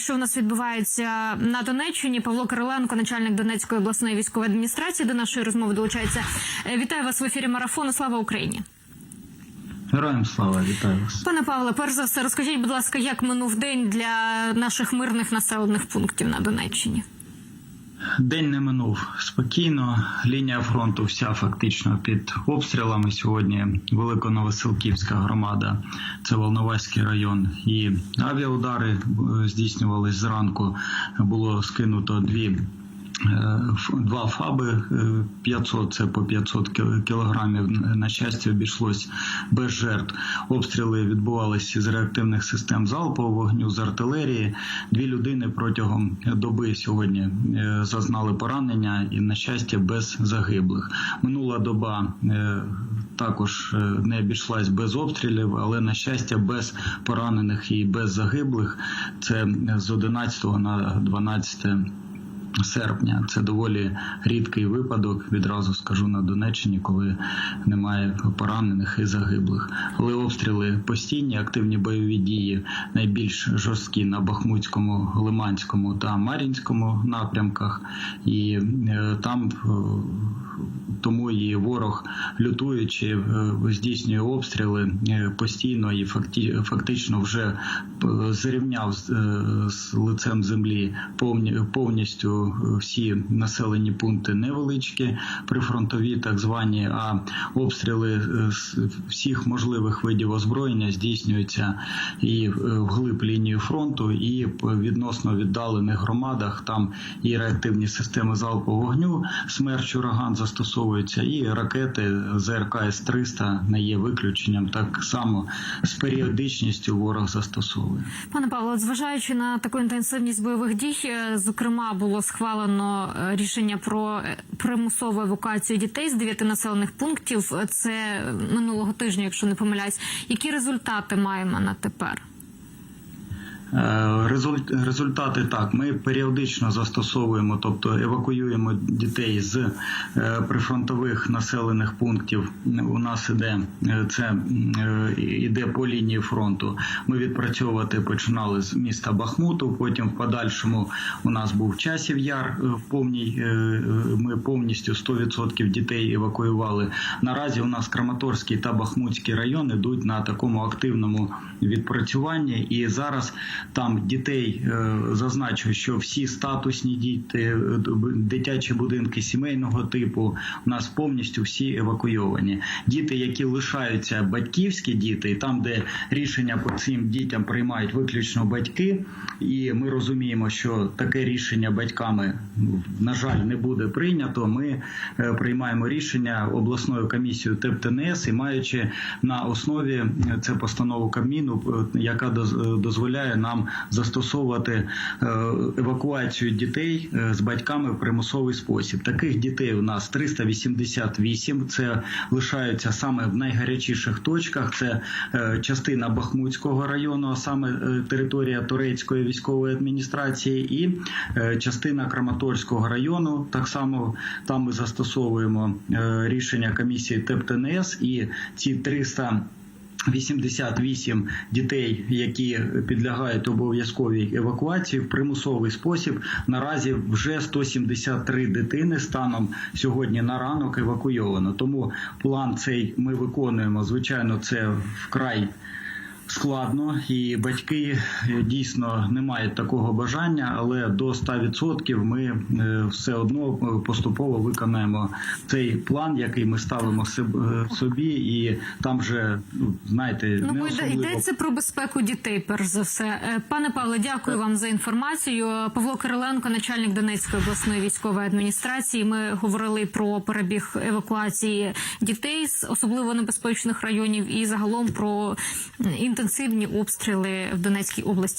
що у нас відбувається на Донеччині. Павло Кириленко, начальник Донецької обласної військової адміністрації, до нашої розмови долучається. Е, Вітаю вас в ефірі марафону. Слава Україні. Героям слава, вітаю вас. Пане Павле, перш за все, розкажіть, будь ласка, як минув день для наших мирних населених пунктів на Донеччині? День не минув спокійно. Лінія фронту вся фактично під обстрілами. Сьогодні Великоновосилківська громада, це Волноваський район. І авіаудари е, здійснювались зранку. Було скинуто дві. Е, Два фаби е, 500, це по 500 кіл- кілограмів. На щастя, обійшлось без жертв. Обстріли відбувалися з реактивних систем залпового вогню, з артилерії. Дві людини протягом доби сьогодні е, зазнали поранення і, на щастя, без загиблих. Минула доба е, також е, не обійшлась без обстрілів, але на щастя, без поранених і без загиблих. Це з 11 на 12 серпня. Це доволі рідкий випадок. Відразу скажу на Донеччині, коли немає поранених і загиблих. Але обстріли постійні, активні бойові дії найбільш жорсткі на Бахмутському, Лиманському та Мар'їнському напрямках, і е, там е, тому і ворог лютуючи е, здійснює обстріли постійно і фактично вже зрівняв з, лицем землі повні- повністю всі населені пункти невеличкі, прифронтові, так звані, а обстріли е, з всіх можливих видів озброєння здійснюються і е, вглиб лінії фронту, і відносно віддалених громадах. Там і реактивні системи залпового вогню, смерч ураган застосовуються, і ракети ЗРК С-300 не є виключенням. Так само з періодичністю ворог застосовує. Пане Павло, зважаючи на таку інтенсивність бойових дій, е, зокрема було схвалено е, рішення про е, примусову евакуацію дітей з дев'яти населених пунктів. Е, Це минулого тижня, якщо не помиляюсь. Які результати маємо на тепер? Результати так. Ми періодично застосовуємо, тобто евакуюємо дітей з е, прифронтових населених пунктів. У нас іде е, це е, іде по лінії фронту. Ми відпрацьовувати починали з міста Бахмуту. Потім в подальшому у нас був часів яр. в повній ми повністю 100% дітей евакуювали. Наразі у нас Краматорський та Бахмутський район ідуть на такому активному відпрацюванні, і зараз там дітей е, зазначу, що всі статусні діти, е, дитячі будинки сімейного типу у нас повністю всі евакуйовані. Діти, які лишаються батьківські діти, там, де рішення по цим дітям приймають виключно батьки, і ми розуміємо, що таке рішення батьками на жаль не буде прийнято. Ми е, приймаємо рішення обласною комісією ТЕП-ТНС і маючи на основі це постанову Кабміну, яка доз- дозволяє нам застосовувати е, евакуацію дітей е, з батьками в примусовий спосіб. Таких дітей у нас 388. Це лишаються саме в найгарячіших точках. Це е, частина Бахмутського району, а саме територія турецької військової адміністрації, і частина Краматорського району. Так само там ми застосовуємо рішення комісії ТЕП-ТНС і ці 300 88 дітей, які підлягають обов'язковій евакуації в примусовий спосіб. Наразі вже 173 дитини станом сьогодні на ранок евакуйовано. Тому план цей ми виконуємо. Звичайно, це вкрай. Складно, і батьки е, дійсно не мають такого бажання, але до 100% ми е, все одно е, поступово виконаємо цей план, який ми ставимо собі, і там же ну знаєте, Ну, не особливо йдеться про безпеку дітей, перш за все. Пане Павле, дякую вам за інформацію. Павло Кириленко, начальник Донецької обласної військової адміністрації. Ми говорили про перебіг евакуації дітей з особливо небезпечних районів і загалом про м, інтенсивні обстріли в Донецькій області.